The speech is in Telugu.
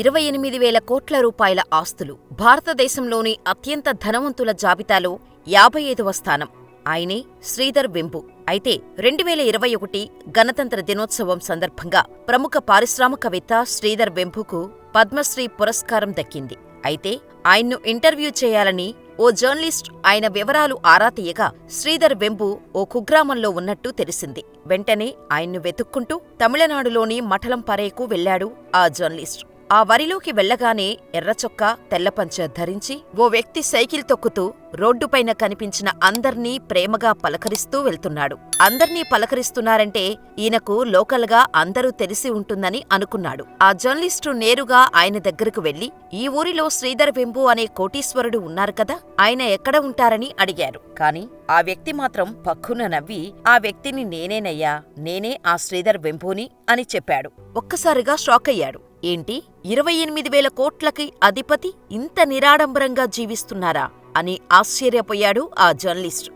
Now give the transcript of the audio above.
ఇరవై ఎనిమిది వేల కోట్ల రూపాయల ఆస్తులు భారతదేశంలోని అత్యంత ధనవంతుల జాబితాలో యాభై ఐదవ స్థానం. ఆయనే శ్రీధర్ వెంబు. అయితే రెండు వేల ఇరవై ఒకటి గణతంత్ర దినోత్సవం సందర్భంగా ప్రముఖ పారిశ్రామికవేత్త శ్రీధర్ వెంబుకు పద్మశ్రీ పురస్కారం దక్కింది. అయితే ఆయన్ను ఇంటర్వ్యూ చేయాలని ఓ జర్నలిస్ట్ ఆయన వివరాలు ఆరా తీయగా శ్రీధర్ వెంబు ఓ కుగ్రామంలో ఉన్నట్టు తెలిసింది. వెంటనే ఆయన్ను వెతుక్కుంటూ తమిళనాడులోని మఠలంపరేకు వెళ్ళాడు ఆ జర్నలిస్ట్. ఆ వరిలోకి వెళ్ళగానే ఎర్రచొక్క తెల్లపంచ ధరించి ఓ వ్యక్తి సైకిల్ తొక్కుతూ రోడ్డుపైన కనిపించిన అందర్నీ ప్రేమగా పలకరిస్తూ వెళ్తున్నాడు. అందర్నీ పలకరిస్తున్నారంటే ఈయనకు లోకల్గా అందరూ తెలిసి ఉంటుందని అనుకున్నాడు. ఆ జర్నలిస్టు నేరుగా ఆయన దగ్గరకు వెళ్ళి ఈ ఊరిలో శ్రీధర్ వెంబు అనే కోటీశ్వరుడు ఉన్నారు కదా ఆయన ఎక్కడ ఉంటారని అడిగారు. కాని ఆ వ్యక్తి మాత్రం పక్కున నవ్వి ఆ వ్యక్తిని నేనేనయ్యా నేనే ఆ శ్రీధర్ వెంబుని అని చెప్పాడు. ఒక్కసారిగా షాక్ అయ్యాడు ఏంటి? ఇరవై ఎనిమిది వేల కోట్లకి అధిపతి ఇంత నిరాడంబరంగా జీవిస్తున్నారా? అని ఆశ్చర్యపోయాడు ఆ జర్నలిస్ట్.